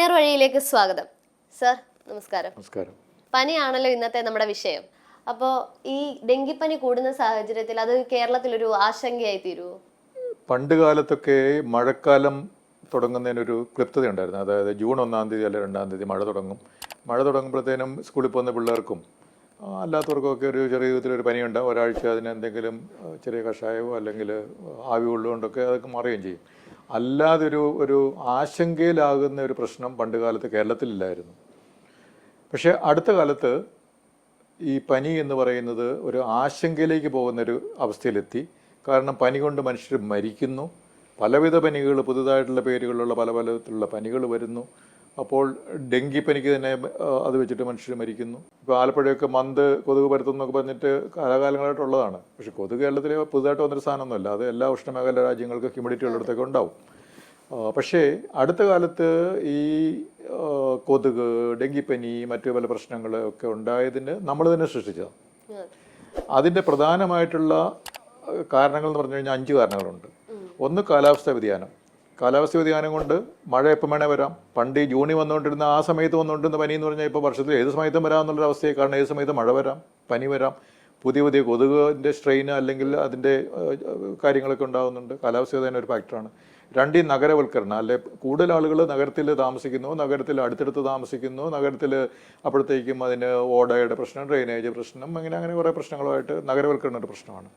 നേർവഴിയിലേക്ക് സ്വാഗതം. സർ നമസ്കാരം. നമസ്കാരം. പനിയാണല്ലോ ഇന്നത്തെ നമ്മുടെ വിഷയം. അപ്പോൾ ഈ ഡെങ്കിപ്പനി കൂടുന്ന സാഹചര്യത്തിൽ അത് കേരളത്തിൽ ഒരു ആശങ്കയായി തീരുമോ പണ്ട് കാലത്തൊക്കെ മഴക്കാലം തുടങ്ങുന്നതിനൊരു ക്ലിപ്തത ഉണ്ടായിരുന്നു. അതായത് ജൂൺ ഒന്നാം തീയതി അല്ലെങ്കിൽ രണ്ടാം തീയതി മഴ തുടങ്ങും. മഴ തുടങ്ങുമ്പോഴത്തേനും സ്കൂളിൽ പോകുന്ന പിള്ളേർക്കും അല്ലാത്തവർക്കും അല്ലാത്തവർക്കൊക്കെ ഒരു ചെറിയ വിധത്തിലൊരു പനിയുണ്ടാകും ഒരാഴ്ച അതിന് എന്തെങ്കിലും ചെറിയ കഷായമോ അല്ലെങ്കിൽ ആവി കൊള്ളുകൊണ്ടൊക്കെ അതൊക്കെ മാറുകയും ചെയ്യും. അല്ലാതെ ഒരു ഒരു ആശങ്കയിലാകുന്ന ഒരു പ്രശ്നം പണ്ട് കാലത്ത് കേരളത്തിലില്ലായിരുന്നു. പക്ഷേ അടുത്ത കാലത്ത് ഈ പനി എന്ന് പറയുന്നത് ഒരു ആശങ്കയിലേക്ക് പോകുന്നൊരു അവസ്ഥയിലെത്തി. കാരണം പനി കൊണ്ട് മനുഷ്യർ മരിക്കുന്നു. പലവിധ പനികൾ പുതുതായിട്ടുള്ള പേരുകളുള്ള പല പലത്തിലുള്ള പനികൾ വരുന്നു. അപ്പോൾ ഡെങ്കിപ്പനിക്ക് തന്നെ അത് വെച്ചിട്ട് മനുഷ്യർ മരിക്കുന്നു. ഇപ്പോൾ ആലപ്പുഴയൊക്കെ മന്ത് കൊതുക് പരത്തും എന്നൊക്കെ പറഞ്ഞിട്ട് കാലാകാലങ്ങളായിട്ടുള്ളതാണ് പക്ഷേ കൊതുക് കേരളത്തിലെ പുതുതായിട്ട് വന്നൊരു സാധനമൊന്നുമല്ല. അത് എല്ലാ ഉഷ്ണമേഖല രാജ്യങ്ങൾക്ക് ഹ്യൂമിഡിറ്റി ഉള്ളിടത്തൊക്കെ ഉണ്ടാവും. പക്ഷേ അടുത്ത കാലത്ത് ഈ കൊതുക് ഡെങ്കിപ്പനി മറ്റു പല പ്രശ്നങ്ങൾ ഒക്കെ ഉണ്ടായതിന് നമ്മൾ തന്നെ സൃഷ്ടിച്ചതാണ്. അതിന്റെ പ്രധാനമായിട്ടുള്ള കാരണങ്ങൾ എന്ന് പറഞ്ഞു കഴിഞ്ഞാൽ അഞ്ച് കാരണങ്ങളുണ്ട്. ഒന്ന് കാലാവസ്ഥാ വ്യതിയാനം. കാലാവസ്ഥ വ്യതിയാനം കൊണ്ട് മഴ എപ്പം വേണേ വരാം. പണ്ട് ജൂണി വന്നുകൊണ്ടിരുന്ന ആ സമയത്ത് വന്നുകൊണ്ടിരുന്ന പനി എന്ന് പറഞ്ഞാൽ ഇപ്പോൾ വർഷത്തിൽ ഏത് സമയത്തും വരാമെന്നുള്ളൊരു അവസ്ഥയെ കാരണം ഏത് സമയത്തും മഴ വരാം പനി വരാം. പുതിയ പുതിയ കൊതുകിന്റെ സ്ട്രെയിൻ അല്ലെങ്കിൽ അതിന്റെ കാര്യങ്ങളൊക്കെ ഉണ്ടാകുന്നുണ്ട് കാലാവസ്ഥ വ്യതിയാനം ഒരു ഫാക്ടറാണ് രണ്ട് ഈ നഗരവൽക്കരണം അല്ലെ കൂടുതൽ ആളുകൾ നഗരത്തിൽ താമസിക്കുന്നു നഗരത്തിൽ അടുത്തടുത്ത് താമസിക്കുന്നു നഗരത്തിൽ അപ്പോഴത്തേക്കും അതിന് ഓടയുടെ പ്രശ്നം ഡ്രെയിനേജ് പ്രശ്നം അങ്ങനെ അങ്ങനെ കുറേ പ്രശ്നങ്ങളുമായിട്ട് നഗരവൽക്കരണം ഒരു പ്രശ്നമാണ്.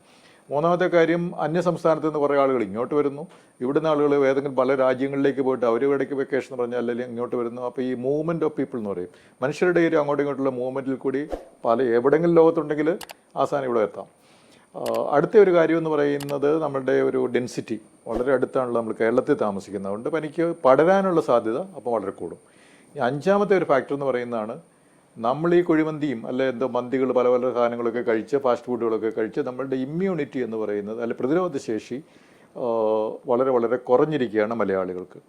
മൂന്നാമത്തെ കാര്യം അന്യ സംസ്ഥാനത്ത് നിന്ന് കുറേ ആളുകൾ ഇങ്ങോട്ട് വരുന്നു. ഇവിടുന്ന് ആളുകൾ ഏതെങ്കിലും പല രാജ്യങ്ങളിലേക്ക് പോയിട്ട് അവർ ഇടയ്ക്ക് വെക്കേഷൻ എന്ന് പറഞ്ഞാൽ അല്ലെങ്കിൽ ഇങ്ങോട്ട് വരുന്നു. അപ്പോൾ ഈ മൂവ്മെന്റ് ഓഫ് പീപ്പിൾ എന്ന് പറയും. മനുഷ്യരുടെ ഒരു അങ്ങോട്ടും ഇങ്ങോട്ടുള്ള മൂവ്മെന്റിൽ കൂടി പല എവിടെയെങ്കിലും ലോകത്തുണ്ടെങ്കിൽ ആ സാധനം ഇവിടെ എത്താം. അടുത്ത ഒരു കാര്യം എന്ന് പറയുന്നത് നമ്മുടെ ഒരു ഡെൻസിറ്റി വളരെ അടുത്താണല്ലോ നമ്മൾ കേരളത്തിൽ താമസിക്കുന്നത് അതുകൊണ്ട് പനിക്ക് പടരാനുള്ള സാധ്യത അപ്പോൾ വളരെ കൂടും. അഞ്ചാമത്തെ ഒരു ഫാക്ടർ എന്ന് പറയുന്നതാണ് നമ്മൾ ഈ കുഴിമന്തിയും അല്ലെ എന്തോ മന്തികൾ പല പല സാധനങ്ങളൊക്കെ കഴിച്ച് ഫാസ്റ്റ് ഫുഡുകളൊക്കെ കഴിച്ച് നമ്മളുടെ ഇമ്മ്യൂണിറ്റി എന്ന് പറയുന്നത് അല്ലെ പ്രതിരോധ ശേഷി വളരെ വളരെ കുറഞ്ഞിരിക്കുകയാണ് മലയാളികൾക്ക്.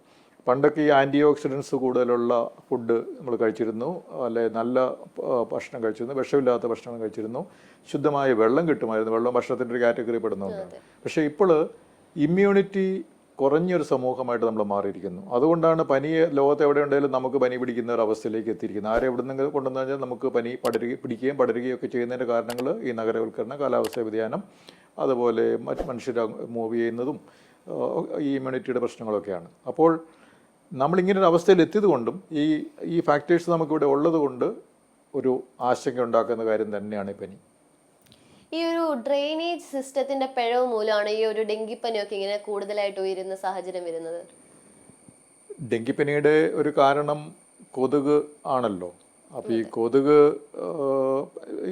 പണ്ടൊക്കെ ഈ ആന്റി ഓക്സിഡൻസ് കൂടുതലുള്ള ഫുഡ് നമ്മൾ കഴിച്ചിരുന്നു അല്ലെ നല്ല ഭക്ഷണം കഴിച്ചിരുന്നു വിഷമില്ലാത്ത ഭക്ഷണം കഴിച്ചിരുന്നു. ശുദ്ധമായ വെള്ളം കിട്ടുമായിരുന്നു വെള്ളം ഭക്ഷണത്തിന്റെ ഒരു കാറ്റഗറി പെടുന്നുണ്ട്. പക്ഷേ ഇപ്പോൾ ഇമ്മ്യൂണിറ്റി കുറഞ്ഞൊരു സമൂഹമായിട്ട് നമ്മൾ മാറിയിരിക്കുന്നു. അതുകൊണ്ടാണ് പനി ലോകത്ത് എവിടെ ഉണ്ടെങ്കിലും നമുക്ക് പനി പിടിക്കുന്ന ഒരു അവസ്ഥയിലേക്ക് എത്തിയിരിക്കുന്നത്. ആരെ എവിടെ നിന്നെങ്കിലും കൊണ്ടുവന്നു കഴിഞ്ഞാൽ നമുക്ക് പനി പടരുകയും പിടിക്കുകയും പടരുകയും ഒക്കെ ചെയ്യുന്നതിന്റെ കാരണങ്ങൾ ഈ നഗരവൽക്കരണം കാലാവസ്ഥ വ്യതിയാനം അതുപോലെ മറ്റ് മനുഷ്യർ മൂവ് ചെയ്യുന്നതും ഈ ഇമ്മ്യൂണിറ്റിയുടെ പ്രശ്നങ്ങളൊക്കെയാണ്. അപ്പോൾ നമ്മളിങ്ങനെ ഒരു അവസ്ഥയിൽ എത്തിയത് കൊണ്ടും ഈ ഈ ഫാക്ടേഴ്സ് നമുക്കിവിടെ ഉള്ളത് കൊണ്ട് ഒരു ആശങ്ക ഉണ്ടാക്കുന്ന കാര്യം തന്നെയാണ് ഈ പനി. ഈ ഒരു ഡ്രെയിനേജ് സിസ്റ്റത്തിന്റെ പിഴവ് മൂലമാണ് ഈ ഒരു ഡെങ്കിപ്പനിയൊക്കെ ഇങ്ങനെ കൂടുതലായിട്ട് ഉയരുന്ന സാഹചര്യം വരുന്നത്? ഡെങ്കിപ്പനിയുടെ ഒരു കാരണം കൊതുക് ആണല്ലോ. അപ്പോൾ ഈ കൊതുക്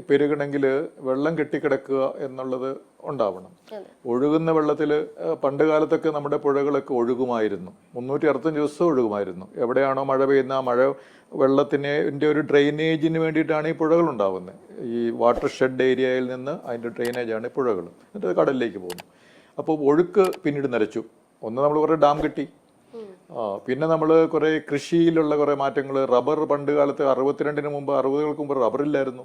പെരുകണമെങ്കിൽ വെള്ളം കെട്ടിക്കിടക്കുക എന്നുള്ളത് ഉണ്ടാവണം. ഒഴുകുന്ന വെള്ളത്തിൽ പണ്ട് കാലത്തൊക്കെ നമ്മുടെ പുഴകളൊക്കെ ഒഴുകുമായിരുന്നു. മുന്നൂറ്റി അറുപത്തഞ്ച് ദിവസം ഒഴുകുമായിരുന്നു. എവിടെയാണോ മഴ പെയ്യുന്ന ആ മഴ വെള്ളത്തിന്റെ ഒരു ഡ്രെയിനേജിന് വേണ്ടിയിട്ടാണ് ഈ പുഴകൾ ഉണ്ടാവുന്നത്. ഈ വാട്ടർ ഷെഡ് ഏരിയയിൽ നിന്ന് അതിന്റെ ഡ്രെയിനേജാണ് ഈ പുഴകൾ. എന്നിട്ട് കടലിലേക്ക് പോകുന്നു. അപ്പോൾ ഒഴുക്ക് പിന്നീട് നിരച്ചു ഒന്ന് നമ്മൾ കുറേ ഡാം കെട്ടി. പിന്നെ നമ്മൾ കുറേ കൃഷിയിലുള്ള കുറേ മാറ്റങ്ങൾ റബ്ബർ പണ്ട് കാലത്ത് അറുപത്തിരണ്ടിന് മുമ്പ് അറുപതുകൾക്ക് മുമ്പ് റബ്ബറില്ലായിരുന്നു.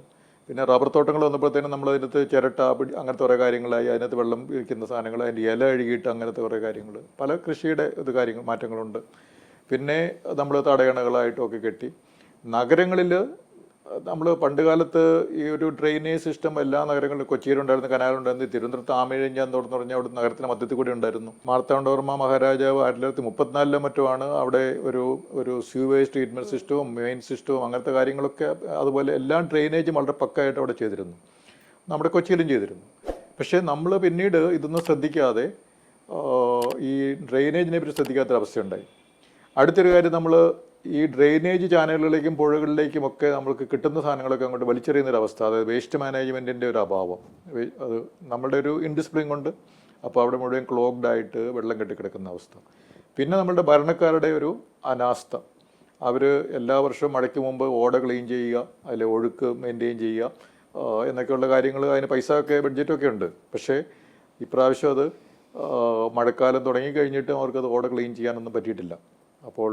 പിന്നെ റബ്ബർ തോട്ടങ്ങൾ വന്നപ്പോഴത്തേനും നമ്മൾ അതിനകത്ത് ചിരട്ട പിടി അങ്ങനത്തെ കുറേ കാര്യങ്ങളായി. അതിനകത്ത് വെള്ളം ഇരിക്കുന്ന സാധനങ്ങൾ അതിന്റെ ഇല അഴുകിയിട്ട് അങ്ങനത്തെ കുറേ കാര്യങ്ങൾ പല കൃഷിയുടെ ഇത് കാര്യങ്ങൾ മാറ്റങ്ങളുണ്ട്. പിന്നെ നമ്മൾ തടയണകളായിട്ടൊക്കെ കെട്ടി. നഗരങ്ങളിൽ നമ്മൾ പണ്ട് കാലത്ത് ഈ ഒരു ഡ്രെയിനേജ് സിസ്റ്റം എല്ലാ നഗരങ്ങളിലും കൊച്ചിയിലുണ്ടായിരുന്നു കനാലുണ്ടായിരുന്നു. തിരുവനന്തപുരത്ത് ആമേഴഞ്ചാൻ തുടർന്ന് പറഞ്ഞാൽ അവിടെ നഗരത്തിന് മധ്യത്തിൽ കൂടി ഉണ്ടായിരുന്നു. മാർത്താണ്ഡവർമ്മ മഹാരാജാവ് ആയിരത്തി തൊള്ളായിരത്തി മുപ്പത്തിനാലിലോ മറ്റുമാണ് അവിടെ ഒരു ഒരു സ്യൂവേജ് ട്രീറ്റ്മെന്റ് സിസ്റ്റവും മെയിൻ സിസ്റ്റവും അങ്ങനത്തെ കാര്യങ്ങളൊക്കെ അതുപോലെ എല്ലാ ഡ്രെയിനേജും വളരെ പക്കായിട്ട് അവിടെ ചെയ്തിരുന്നു. നമ്മുടെ കൊച്ചിയിലും ചെയ്തിരുന്നു. പക്ഷേ നമ്മൾ പിന്നീട് ഇതൊന്നും ശ്രദ്ധിക്കാതെ ഈ ഡ്രെയിനേജിനെ പറ്റി ശ്രദ്ധിക്കാത്തൊരവസ്ഥയുണ്ടായി. അടുത്തൊരു കാര്യം നമ്മൾ ഈ ഡ്രെയിനേജ് ചാനലുകളിലേക്കും പുഴകളിലേക്കും ഒക്കെ നമ്മൾക്ക് കിട്ടുന്ന സാധനങ്ങളൊക്കെ അങ്ങോട്ട് വലിച്ചെറിയുന്ന ഒരു അവസ്ഥ. അതായത് വേസ്റ്റ് മാനേജ്മെന്റിന്റെ ഒരു അഭാവം. അത് നമ്മളുടെ ഒരു ഇൻഡിസ്പ്ലിൻ കൊണ്ട് അപ്പോൾ അവിടെ മുഴുവൻ ക്ലോഗ്ഡ് ആയിട്ട് വെള്ളം കെട്ടിക്കിടക്കുന്ന അവസ്ഥ. പിന്നെ നമ്മളുടെ ഭരണക്കാരുടെ ഒരു അനാസ്ഥ. അവർ എല്ലാ വർഷവും മഴയ്ക്ക് മുമ്പ് ഓട ക്ലീൻ ചെയ്യുക അതിലെ ഒഴുക്ക് മെയിന്റെയിൻ ചെയ്യുക എന്നൊക്കെയുള്ള കാര്യങ്ങൾ അതിന് പൈസ ഒക്കെ ബഡ്ജറ്റൊക്കെ ഉണ്ട്. പക്ഷേ ഇപ്രാവശ്യം അത് മഴക്കാലം തുടങ്ങി കഴിഞ്ഞിട്ട് അവർക്കത് ഓട ക്ലീൻ ചെയ്യാനൊന്നും പറ്റിയിട്ടില്ല. അപ്പോൾ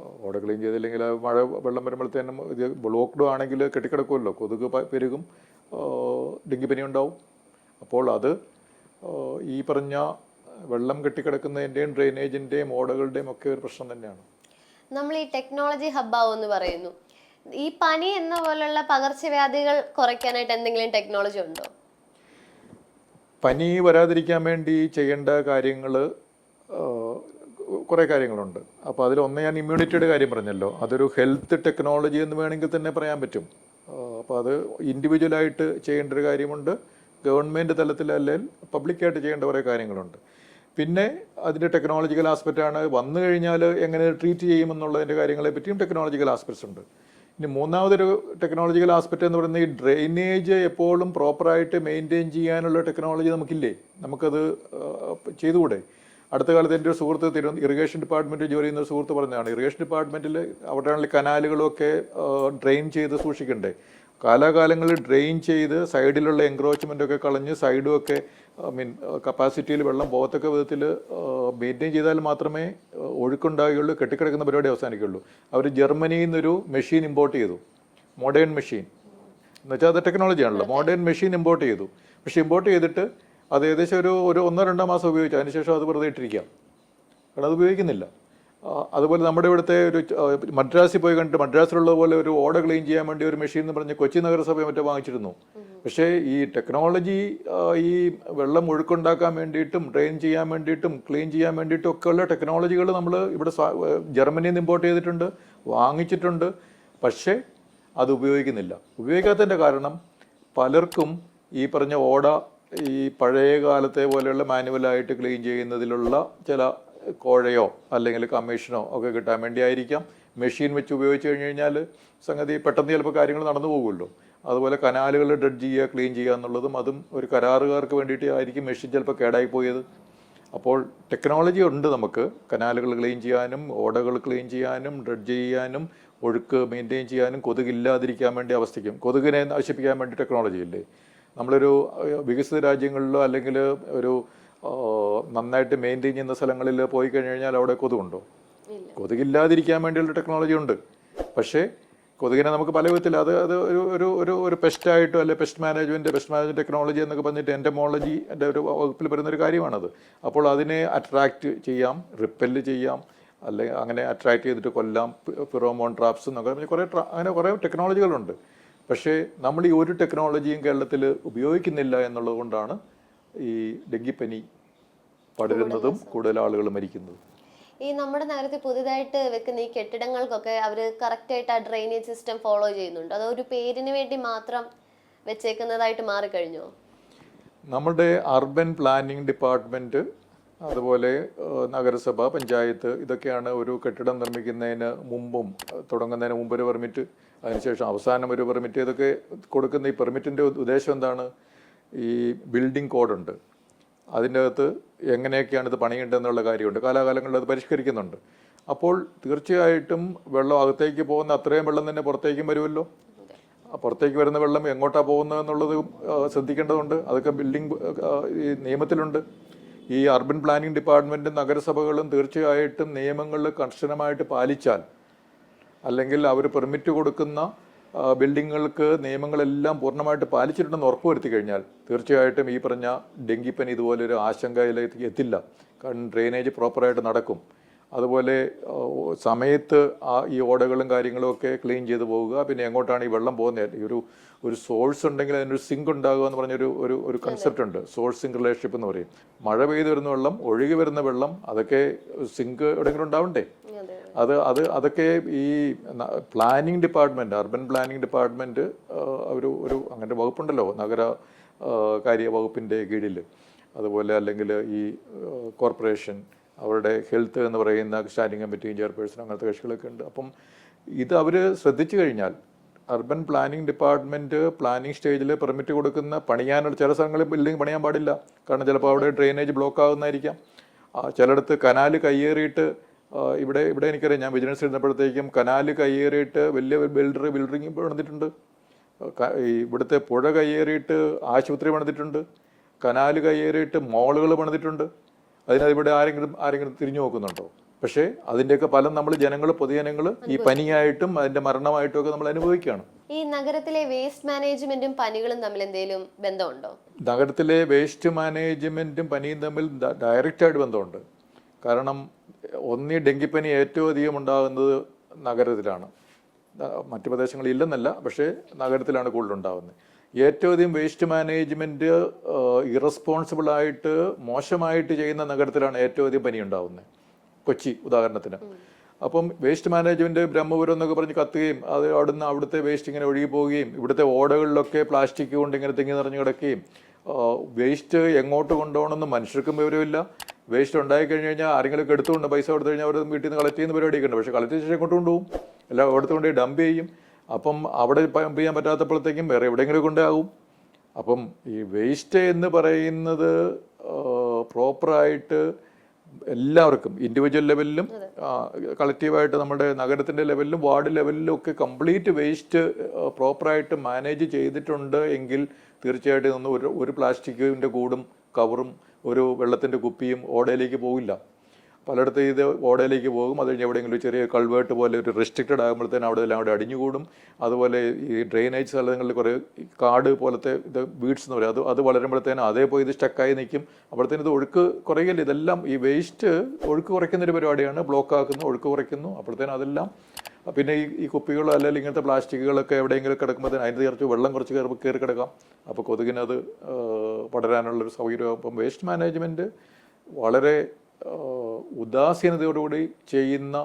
ഓട ക്ലീൻ ചെയ്തില്ലെങ്കിൽ മഴ വെള്ളം വരുമ്പോഴത്തേനും ഇത് ബ്ലോക്ക്ഡ് ആണെങ്കിൽ കെട്ടിക്കിടക്കുമല്ലോ. കൊതുക് പെരുകും. ഡെങ്കിപ്പനി ഉണ്ടാവും. അപ്പോൾ അത് ഈ പറഞ്ഞ വെള്ളം കെട്ടിക്കിടക്കുന്നതിന്റെയും ഡ്രെയിനേജിന്റെയും ഓടകളുടെയും ഒക്കെ ഒരു പ്രശ്നം തന്നെയാണ്. നമ്മൾ ഈ ടെക്നോളജി ഹബ്ബാവെന്ന് പറയുന്നു. ഈ പനി എന്ന പോലുള്ള പകർച്ചവ്യാധികൾ കുറയ്ക്കാനായിട്ട് എന്തെങ്കിലും ടെക്നോളജി ഉണ്ടോ? പനി വരാതിരിക്കാൻ വേണ്ടി ചെയ്യേണ്ട കാര്യങ്ങൾ കുറേ കാര്യങ്ങളുണ്ട്. അപ്പോൾ അതിലൊന്ന് ഞാൻ ഇമ്മ്യൂണിറ്റിയുടെ കാര്യം പറഞ്ഞല്ലോ. അതൊരു ഹെൽത്ത് ടെക്നോളജി എന്ന് വേണമെങ്കിൽ തന്നെ പറയാൻ പറ്റും. അപ്പോൾ അത് ഇൻഡിവിജ്വലായിട്ട് ചെയ്യേണ്ട ഒരു കാര്യമുണ്ട്. ഗവൺമെന്റ് തലത്തിൽ അല്ലെങ്കിൽ പബ്ലിക്കായിട്ട് ചെയ്യേണ്ട കുറേ കാര്യങ്ങളുണ്ട്. പിന്നെ അതിന്റെ ടെക്നോളജിക്കൽ ആസ്പെക്റ്റാണ് വന്നു കഴിഞ്ഞാൽ എങ്ങനെ ട്രീറ്റ് ചെയ്യുമെന്നുള്ളതിന്റെ കാര്യങ്ങളെ പറ്റിയും ടെക്നോളജിക്കൽ ആസ്പെക്ട്സ് ഉണ്ട്. ഇനി മൂന്നാമതൊരു ടെക്നോളജിക്കൽ ആസ്പെക്റ്റ് എന്ന് പറയുന്നത് ഈ ഡ്രെയിനേജ് എപ്പോഴും പ്രോപ്പറായിട്ട് മെയിന്റെയിൻ ചെയ്യാനുള്ള ടെക്നോളജി നമുക്കില്ലേ? നമുക്കത് ചെയ്തുകൂടെ? അടുത്ത കാലത്ത് എന്റെ ഒരു സുഹൃത്ത് തിരുവനന്തപുരം ഇറിഗേഷൻ ഡിപ്പാർട്ട്മെന്റ് ജോലി ചെയ്യുന്ന ഒരു സുഹൃത്ത് പറഞ്ഞതാണ് ഇറിഗേഷൻ ഡിപ്പാർട്ട്മെന്റിൽ അവിടെയാണെങ്കിൽ കനാലുകളൊക്കെ ഡ്രെയിൻ ചെയ്ത് സൂക്ഷിക്കണ്ടേ? കാലാകാലങ്ങളിൽ ഡ്രെയിൻ ചെയ്ത് സൈഡിലുള്ള എൻക്രോച്ച്മെന്റ് ഒക്കെ കളഞ്ഞ് സൈഡും ഒക്കെ ഐ മീൻ കപ്പാസിറ്റിയിൽ വെള്ളം പോകത്തക്ക വിധത്തിൽ മെയിന്റെയിൻ ചെയ്താൽ മാത്രമേ ഒഴുക്കുണ്ടാകുകയുള്ളൂ കെട്ടിക്കിടക്കുന്ന പരിപാടി അവസാനിക്കുള്ളൂ അവർ ജർമ്മനിയിൽ നിന്നൊരു മെഷീൻ ഇമ്പോർട്ട് ചെയ്തു. മോഡേൺ മെഷീൻ എന്നുവെച്ചാൽ അത് ടെക്നോളജി ആണല്ലോ. മോഡേൺ മെഷീൻ ഇമ്പോർട്ട് ചെയ്തു. പക്ഷേ ഇമ്പോർട്ട് ചെയ്തിട്ട് അത് ഏകദേശം ഒരു ഒരു ഒന്നോ രണ്ടോ മാസം ഉപയോഗിച്ചു. അതിനുശേഷം അത് വെറുതെ ഇട്ടിരിക്കാം. കാരണം അത് ഉപയോഗിക്കുന്നില്ല. അതുപോലെ നമ്മുടെ ഇവിടുത്തെ ഒരു മദ്രാസിൽ പോയി കണ്ടിട്ട് മദ്രാസിലുള്ള പോലെ ഒരു ഓട ക്ലീൻ ചെയ്യാൻ വേണ്ടി ഒരു മെഷീൻ എന്ന് പറഞ്ഞ് കൊച്ചി നഗരസഭ മറ്റേ വാങ്ങിച്ചിരുന്നു. പക്ഷേ ഈ ടെക്നോളജി ഈ വെള്ളം ഒഴുക്കുണ്ടാക്കാൻ വേണ്ടിയിട്ടും ഡ്രെയിൻ ചെയ്യാൻ വേണ്ടിയിട്ടും ക്ലീൻ ചെയ്യാൻ വേണ്ടിയിട്ടും ഉള്ള ടെക്നോളജികൾ നമ്മൾ ഇവിടെ ജർമ്മനിയിൽ നിന്ന് ഇമ്പോർട്ട് ചെയ്തിട്ടുണ്ട് വാങ്ങിച്ചിട്ടുണ്ട്. പക്ഷേ അത് ഉപയോഗിക്കുന്നില്ല. ഉപയോഗിക്കാത്തതിന്റെ കാരണം പലർക്കും ഈ പറഞ്ഞ ഓട ഈ പഴയ കാലത്തെ പോലെയുള്ള മാനുവലായിട്ട് ക്ലീൻ ചെയ്യുന്നതിലുള്ള ചില കോഴയോ അല്ലെങ്കിൽ കമ്മീഷനോ ഒക്കെ കിട്ടാൻ വേണ്ടിയായിരിക്കാം. മെഷീൻ വെച്ച് ഉപയോഗിച്ച് കഴിഞ്ഞ് കഴിഞ്ഞാൽ സംഗതി പെട്ടെന്ന് ചിലപ്പോൾ കാര്യങ്ങൾ നടന്നു പോകുമല്ലോ. അതുപോലെ കനാലുകൾ ഡ്രഡ്ജ് ചെയ്യുക ക്ലീൻ ചെയ്യുക എന്നുള്ളതും അതും ഒരു കരാറുകാർക്ക് വേണ്ടിയിട്ട് ആയിരിക്കും മെഷീൻ ചിലപ്പോൾ കേടായി പോയത് അപ്പോൾ ടെക്നോളജി ഉണ്ട് നമുക്ക്. കനാലുകൾ ക്ലീൻ ചെയ്യാനും ഓടകൾ ക്ലീൻ ചെയ്യാനും ഡ്രഡ്ജ് ചെയ്യാനും ഒഴുക്ക് മെയിന്റെയിൻ ചെയ്യാനും കൊതുകില്ലാതിരിക്കാൻ വേണ്ടി അവസ്ഥയ്ക്കും. കൊതുകിനെ നശിപ്പിക്കാൻ വേണ്ടി ടെക്നോളജി ഇല്ലേ? നമ്മളൊരു വികസിത രാജ്യങ്ങളിലോ അല്ലെങ്കിൽ ഒരു നന്നായിട്ട് മെയിന്റെയിൻ ചെയ്യുന്ന സ്ഥലങ്ങളിൽ പോയി കഴിഞ്ഞ് കഴിഞ്ഞാൽ അവിടെ കൊതുകുണ്ടോ? കൊതുകില്ലാതിരിക്കാൻ വേണ്ടിയുള്ള ടെക്നോളജി ഉണ്ട്. പക്ഷേ കൊതുകിനെ നമുക്ക് പല വിധത്തിൽ അത് അത് ഒരു ഒരു ഒരു ഒരു പെസ്റ്റായിട്ടോ അല്ലെ pest management pest management technology എന്നൊക്കെ പറഞ്ഞിട്ട് എന്റമോളജി എന്റെ ഒരു വകുപ്പിൽ വരുന്ന ഒരു കാര്യമാണത്. അപ്പോൾ അതിനെ അട്രാക്റ്റ് ചെയ്യാം റിപ്പൽ ചെയ്യാം അല്ലെങ്കിൽ അങ്ങനെ അട്രാക്റ്റ് ചെയ്തിട്ട് കൊല്ലാം ഫിറോമോൺ ട്രാപ്സ് എന്നൊക്കെ കുറേ അങ്ങനെ കുറേ ടെക്നോളജികളുണ്ട് പക്ഷേ നമ്മൾ ഈ ഒരു ടെക്നോളജിയും കേരളത്തിൽ ഉപയോഗിക്കുന്നില്ല എന്നുള്ളത് കൊണ്ടാണ് ഈ ഡെങ്കിപ്പനി പടരുന്നതും കൂടുതൽ ആളുകൾ മരിക്കുന്നതും. ഈ നമ്മുടെ നഗരത്തിൽ പുതുതായിട്ട് വെക്കുന്ന ഈ കെട്ടിടങ്ങൾക്കൊക്കെ അവർ കറക്റ്റായിട്ട് ആ ഡ്രെയിനേജ് സിസ്റ്റം ഫോളോ ചെയ്യുന്നുണ്ട്. അതോ ഒരു പേരിന് വേണ്ടി മാത്രം വെച്ചേക്കുന്നതായിട്ട് മാറിക്കഴിഞ്ഞോ? നമ്മുടെ അർബൻ പ്ലാനിംഗ് ഡിപ്പാർട്ട്മെന്റ് അതുപോലെ നഗരസഭ പഞ്ചായത്ത് ഇതൊക്കെയാണ് ഒരു കെട്ടിടം നിർമ്മിക്കുന്നതിന് മുമ്പും തുടങ്ങുന്നതിന് മുമ്പ് ഒരു പെർമിറ്റ് അതിനുശേഷം അവസാനം ഒരു പെർമിറ്റ് ഇതൊക്കെ കൊടുക്കുന്ന ഈ പെർമിറ്റിന്റെ ഉദ്ദേശം എന്താണ്? ഈ ബിൽഡിംഗ് കോഡുണ്ട്. അതിന്റെ അകത്ത് എങ്ങനെയൊക്കെയാണ് ഇത് പണിയേണ്ടതെന്നുള്ള കാര്യമുണ്ട്. കാലാകാലങ്ങളിൽ അത് പരിഷ്കരിക്കുന്നുണ്ട്. അപ്പോൾ തീർച്ചയായിട്ടും വെള്ളം അകത്തേക്ക് പോകുന്ന അത്രയും വെള്ളം തന്നെ പുറത്തേക്കും വരുമല്ലോ? പുറത്തേക്ക് വരുന്ന വെള്ളം എങ്ങോട്ടാണ് പോകുന്നത് എന്നുള്ളത് ശ്രദ്ധിക്കേണ്ടതുണ്ട്. അതൊക്കെ ബിൽഡിംഗ് ഈ നിയമത്തിലുണ്ട്. ഈ അർബൻ പ്ലാനിംഗ് ഡിപ്പാർട്ട്മെന്റും നഗരസഭകളും തീർച്ചയായിട്ടും നിയമങ്ങളിൽ കർശനമായിട്ട് പാലിച്ചാൽ അല്ലെങ്കിൽ അവർ പെർമിറ്റ് കൊടുക്കുന്ന ബിൽഡിങ്ങുകൾക്ക് നിയമങ്ങളെല്ലാം പൂർണമായിട്ട് പാലിച്ചിട്ടുണ്ടെന്ന് ഉറപ്പുവരുത്തി കഴിഞ്ഞാൽ തീർച്ചയായിട്ടും ഈ പറഞ്ഞ ഡെങ്കിപ്പനി ഇതുപോലൊരു ആശങ്കയിലേക്ക് എത്തില്ല. കാരണം ഡ്രെയിനേജ് പ്രോപ്പറായിട്ട് നടക്കും. അതുപോലെ സമയത്ത് ആ ഈ ഓടകളും കാര്യങ്ങളും ഒക്കെ ക്ലീൻ ചെയ്ത് പോവുക. പിന്നെ എങ്ങോട്ടാണ് ഈ വെള്ളം പോകുന്നത്? ഈ ഒരു ഒരു സോഴ്സ് ഉണ്ടെങ്കിൽ അതിനൊരു സിങ്ക് ഉണ്ടാകുക എന്ന് പറഞ്ഞൊരു ഒരു ഒരു കൺസെപ്റ്റ് ഉണ്ട്. സോഴ്സ് സിങ്ക് റിലേഷൻഷിപ്പ് എന്ന് പറയും. മഴ പെയ്ത് വരുന്ന വെള്ളം ഒഴുകി വരുന്ന വെള്ളം അതൊക്കെ സിങ്ക് എവിടെയെങ്കിലും ഉണ്ടാവണ്ടേ? അതെ അത്. അത് അതൊക്കെ ഈ planning department urban planning department ഒരു ഒരു അങ്ങനെ വകുപ്പുണ്ടല്ലോ. നഗര കാര്യ വകുപ്പിന്റെ കീഴിൽ അതുപോലെ അല്ലെങ്കിൽ ഈ കോർപ്പറേഷൻ അവരുടെ ഹെൽത്ത് എന്ന് പറയുന്ന സ്റ്റാൻഡിംഗ് കമ്മിറ്റിയും ചെയർപേഴ്സൺ അങ്ങനത്തെ കക്ഷികളൊക്കെ ഉണ്ട്. അപ്പം ഇത് അവർ ശ്രദ്ധിച്ചു കഴിഞ്ഞാൽ അർബൻ പ്ലാനിംഗ് ഡിപ്പാർട്ട്മെന്റ് പ്ലാനിംഗ് സ്റ്റേജിൽ പെർമിറ്റ് കൊടുക്കുന്ന പണിയാനുള്ള ചില സ്ഥലങ്ങളിൽ ബിൽഡിംഗ് പണിയാൻ പാടില്ല. കാരണം ചിലപ്പോൾ അവിടെ ഡ്രെയിനേജ് ബ്ലോക്ക് ആകുന്നതായിരിക്കാം ചിലയിടത്ത് കനാല് കയ്യേറിയിട്ട് ഇവിടെ ഇവിടെ എനിക്കറിയാം ഞാൻ വിജിലൻസ് ഇരുന്നപ്പോഴത്തേക്കും കനാല് കയ്യേറിയിട്ട് വലിയ ബിൽഡർ ബിൽഡിംഗ് പണിതിട്ടുണ്ട്. ഇവിടുത്തെ പുഴ കയ്യേറിയിട്ട് ആശുപത്രി പണിതിട്ടുണ്ട്. കനാല് കയ്യേറിയിട്ട് മോളുകൾ പണിതിട്ടുണ്ട്. അതിനത് ഇവിടെ ആരെങ്കിലും ആരെങ്കിലും തിരിഞ്ഞു നോക്കുന്നുണ്ടോ? പക്ഷേ അതിന്റെയൊക്കെ ഫലം നമ്മൾ ജനങ്ങൾ പൊതുജനങ്ങൾ ഈ പനിയായിട്ടും അതിന്റെ മരണമായിട്ടും ഒക്കെ നമ്മൾ അനുഭവിക്കുകയാണ്. ഈ നഗരത്തിലെ വേസ്റ്റ് മാനേജ്മെന്റും പനികളും തമ്മിൽ എന്തെങ്കിലും ബന്ധമുണ്ടോ? നഗരത്തിലെ വേസ്റ്റ് മാനേജ്മെന്റും പനിയും തമ്മിൽ ഡയറക്റ്റ് ആയിട്ട് ബന്ധമുണ്ട്. കാരണം ഒന്നീ ഡെങ്കിപ്പനി ഏറ്റവും അധികം ഉണ്ടാകുന്നത് നഗരത്തിലാണ്. മറ്റു പ്രദേശങ്ങളിൽ ഇല്ലെന്നല്ല പക്ഷേ നഗരത്തിലാണ് കൂടുതലുണ്ടാകുന്നത് ഏറ്റവും അധികം വേസ്റ്റ് മാനേജ്മെന്റ് ഇറസ്പോൺസിബിൾ ആയിട്ട് മോശമായിട്ട് ചെയ്യുന്ന നഗരത്തിലാണ് ഏറ്റവും അധികം പനി ഉണ്ടാകുന്നത്. കൊച്ചി ഉദാഹരണത്തിന്. അപ്പം വേസ്റ്റ് മാനേജ്മെന്റ് ബ്രഹ്മപുരം എന്നൊക്കെ പറഞ്ഞ് കത്തുകയും അത് അവിടുന്ന് അവിടുത്തെ വേസ്റ്റ് ഇങ്ങനെ ഒഴുകി പോവുകയും ഇവിടുത്തെ ഓടകളിലൊക്കെ പ്ലാസ്റ്റിക് കൊണ്ട് ഇങ്ങനെ തിങ്ങി നിറഞ്ഞു കിടക്കുകയും വേസ്റ്റ് എങ്ങോട്ട് കൊണ്ടുപോകണമെന്ന് മനുഷ്യർക്കും വിവരമില്ല. വേസ്റ്റ് ഉണ്ടായി കഴിഞ്ഞ് കഴിഞ്ഞാൽ ആരെങ്കിലും എടുത്തുകൊണ്ട് പൈസ കൊടുത്തു കഴിഞ്ഞാൽ അവർ വീട്ടിൽ നിന്ന് കളക്ട് ചെയ്യുന്ന പരിപാടിയൊക്കെ ഉണ്ട്. പക്ഷേ കളക്ട് ചെയ്ത് ശേഷം എങ്ങോട്ട് കൊണ്ടുപോകും? എല്ലാം അവിടുത്തെ കൊണ്ട് ഡംപ് ചെയ്യും. അപ്പം അവിടെ പമ്പ് ചെയ്യാൻ പറ്റാത്തപ്പോഴത്തേക്കും വേറെ എവിടെയെങ്കിലും കൊണ്ടാകും അപ്പം ഈ വേസ്റ്റ് എന്ന് പറയുന്നത് പ്രോപ്പറായിട്ട് എല്ലാവർക്കും ഇൻഡിവിജ്വൽ ലെവലിലും കളക്റ്റീവായിട്ട് നമ്മുടെ നഗരത്തിന്റെ ലെവലിലും വാർഡ് ലെവലിലും ഒക്കെ കംപ്ലീറ്റ് വേസ്റ്റ് പ്രോപ്പറായിട്ട് മാനേജ് ചെയ്തിട്ടുണ്ട് എങ്കിൽ തീർച്ചയായിട്ടും ഒരു ഒരു പ്ലാസ്റ്റിക്കിന്റെ കൂടും കവറും ഒരു വെള്ളത്തിന്റെ കുപ്പിയും ഓടയിലേക്ക് പോകില്ല പലയിടത്തും ഇത് ഓടയിലേക്ക് പോകും. അത് കഴിഞ്ഞ് എവിടെയെങ്കിലും ചെറിയ കൾവേർട്ട് പോലെ ഒരു റെസ്ട്രിക്റ്റഡ് ആകുമ്പോഴത്തേനും അവിടെ എല്ലാം അവിടെ അടിഞ്ഞുകൂടും. അതുപോലെ ഈ ഡ്രെയിനേജ് സ്ഥലങ്ങളിൽ കുറേ കാട് പോലത്തെ ഇത് വീഡ്സ് എന്ന് പറയും. അത് അത് വളരുമ്പോഴത്തേനും പോയി ഇത് സ്റ്റക്കായി നിൽക്കും. അപ്പോഴത്തേനും ഇത് ഒഴുക്ക് കുറയില്ല ഇതെല്ലാം ഈ വേസ്റ്റ് ഒഴുക്ക് കുറയ്ക്കുന്നൊരു പരിപാടിയാണ്. ബ്ലോക്ക് ആക്കുന്നു ഒഴുക്ക് കുറയ്ക്കുന്നു. അപ്പോഴത്തേനും അതെല്ലാം പിന്നെ ഈ ഈ കുപ്പികളോ അല്ലെങ്കിൽ ഇങ്ങനത്തെ പ്ലാസ്റ്റിക്കുകളൊക്കെ എവിടെയെങ്കിലും കിടക്കുമ്പോഴത്തേനും അതിന്റെ ചേർത്ത് വെള്ളം കുറച്ച് കയറി കയറി കിടക്കാം. അപ്പോൾ കൊതുകിനത് പടരാനുള്ളൊരു സൗകര്യം അപ്പം വേസ്റ്റ് മാനേജ്മെന്റ് വളരെ ഉദാസീനതയോടുകൂടി ചെയ്യുന്ന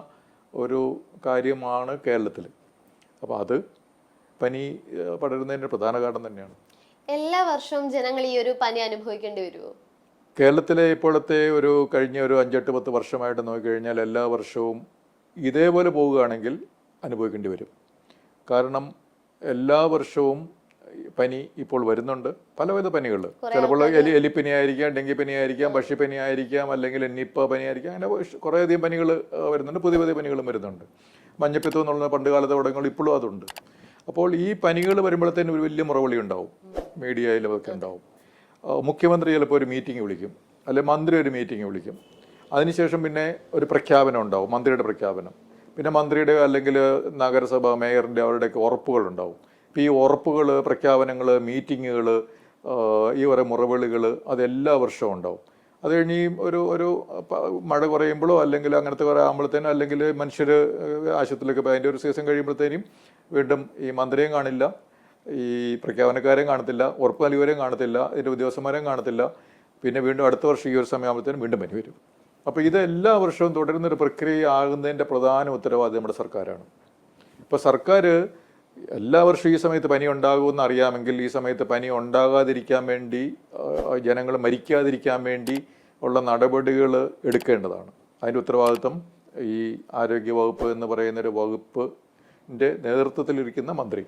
ഒരു കാര്യമാണ് കേരളത്തിൽ. അപ്പോൾ അത് പനി പടരുന്നതിന്റെ പ്രധാന കാരണം തന്നെയാണ്. എല്ലാ വർഷവും ജനങ്ങൾ ഈ ഒരു പനി അനുഭവിക്കേണ്ടി വരുമോ കേരളത്തിലെ ഇപ്പോഴത്തെ ഒരു കഴിഞ്ഞ ഒരു അഞ്ചെട്ട് പത്ത് വർഷമായിട്ട് നോക്കിക്കഴിഞ്ഞാൽ എല്ലാ വർഷവും ഇതേപോലെ പോവുകയാണെങ്കിൽ അനുഭവിക്കേണ്ടി വരും. കാരണം എല്ലാ വർഷവും പനി ഇപ്പോൾ വരുന്നുണ്ട്. പലവിധ പനികൾ. ചിലപ്പോൾ എലി എലിപ്പനി ആയിരിക്കാം ഡെങ്കിപ്പനി ആയിരിക്കാം പക്ഷിപ്പനി ആയിരിക്കാം അല്ലെങ്കിൽ നിപ്പ പനി ആയിരിക്കാം അങ്ങനെ കുറേയധികം പനികൾ വരുന്നുണ്ട്. പുതിയ പുതിയ പനികളും വരുന്നുണ്ട്. മഞ്ഞപ്പിത്തം എന്നുള്ള പണ്ട് കാലത്തെ തുടങ്ങൾ ഇപ്പോഴും അതുണ്ട്. അപ്പോൾ ഈ പനികൾ വരുമ്പോഴത്തേനും ഒരു വലിയ മുറവിളി ഉണ്ടാവും. മീഡിയയിലും ഒക്കെ ഉണ്ടാവും മുഖ്യമന്ത്രി ചിലപ്പോൾ ഒരു മീറ്റിംഗ് വിളിക്കും. അല്ലെ മന്ത്രി ഒരു മീറ്റിംഗ് വിളിക്കും. അതിനുശേഷം പിന്നെ ഒരു പ്രഖ്യാപനം ഉണ്ടാവും. മന്ത്രിയുടെ പ്രഖ്യാപനം. പിന്നെ മന്ത്രിയുടെ അല്ലെങ്കിൽ നഗരസഭ മേയറിന്റെ അവരുടെയൊക്കെ ഉറപ്പുകളുണ്ടാവും. ഇപ്പോൾ ഈ ഉറപ്പുകൾ പ്രഖ്യാപനങ്ങൾ മീറ്റിങ്ങുകൾ ഈ ഓരോ മുറവിളികൾ അതെല്ലാ വർഷവും ഉണ്ടാവും. അത് കഴിഞ്ഞ് ഈ ഒരു ഒരു മഴ കുറയുമ്പോഴോ അല്ലെങ്കിൽ അങ്ങനത്തെ കുറേ ആകുമ്പോഴത്തേനും അല്ലെങ്കിൽ മനുഷ്യർ ആശുപത്രിയിലൊക്കെ പോയി അതിന്റെ ഒരു സീസൺ കഴിയുമ്പോഴത്തേനും വീണ്ടും ഈ മന്ത്രിയും കാണില്ല ഈ പ്രഖ്യാപനക്കാരെയും കാണത്തില്ല ഉറപ്പ് നൽകിയവരെയും കാണത്തില്ല ഇതിന്റെ ഉദ്യോഗസ്ഥന്മാരെയും കാണത്തില്ല. പിന്നെ വീണ്ടും അടുത്ത വർഷം ഈ ഒരു സമയമാകുമ്പോഴത്തേനും വീണ്ടും പനി വരും. അപ്പോൾ ഇത് എല്ലാ വർഷവും തുടരുന്നൊരു പ്രക്രിയ ആകുന്നതിന്റെ പ്രധാന ഉത്തരവാദിത്തം നമ്മുടെ സർക്കാരാണ്. ഇപ്പോൾ സർക്കാർ എല്ലാ വർഷവും ഈ സമയത്ത് പനി ഉണ്ടാകുമെന്ന് അറിയാമെങ്കിൽ ഈ സമയത്ത് പനി ഉണ്ടാകാതിരിക്കാൻ വേണ്ടി ജനങ്ങൾ മരിക്കാതിരിക്കാൻ വേണ്ടി ഉള്ള നടപടികൾ എടുക്കേണ്ടതാണ്. അതിന്റെ ഉത്തരവാദിത്വം ഈ ആരോഗ്യ വകുപ്പ് എന്ന് പറയുന്ന ഒരു വകുപ്പിന്റെ നേതൃത്വത്തിലിരിക്കുന്ന മന്ത്രി.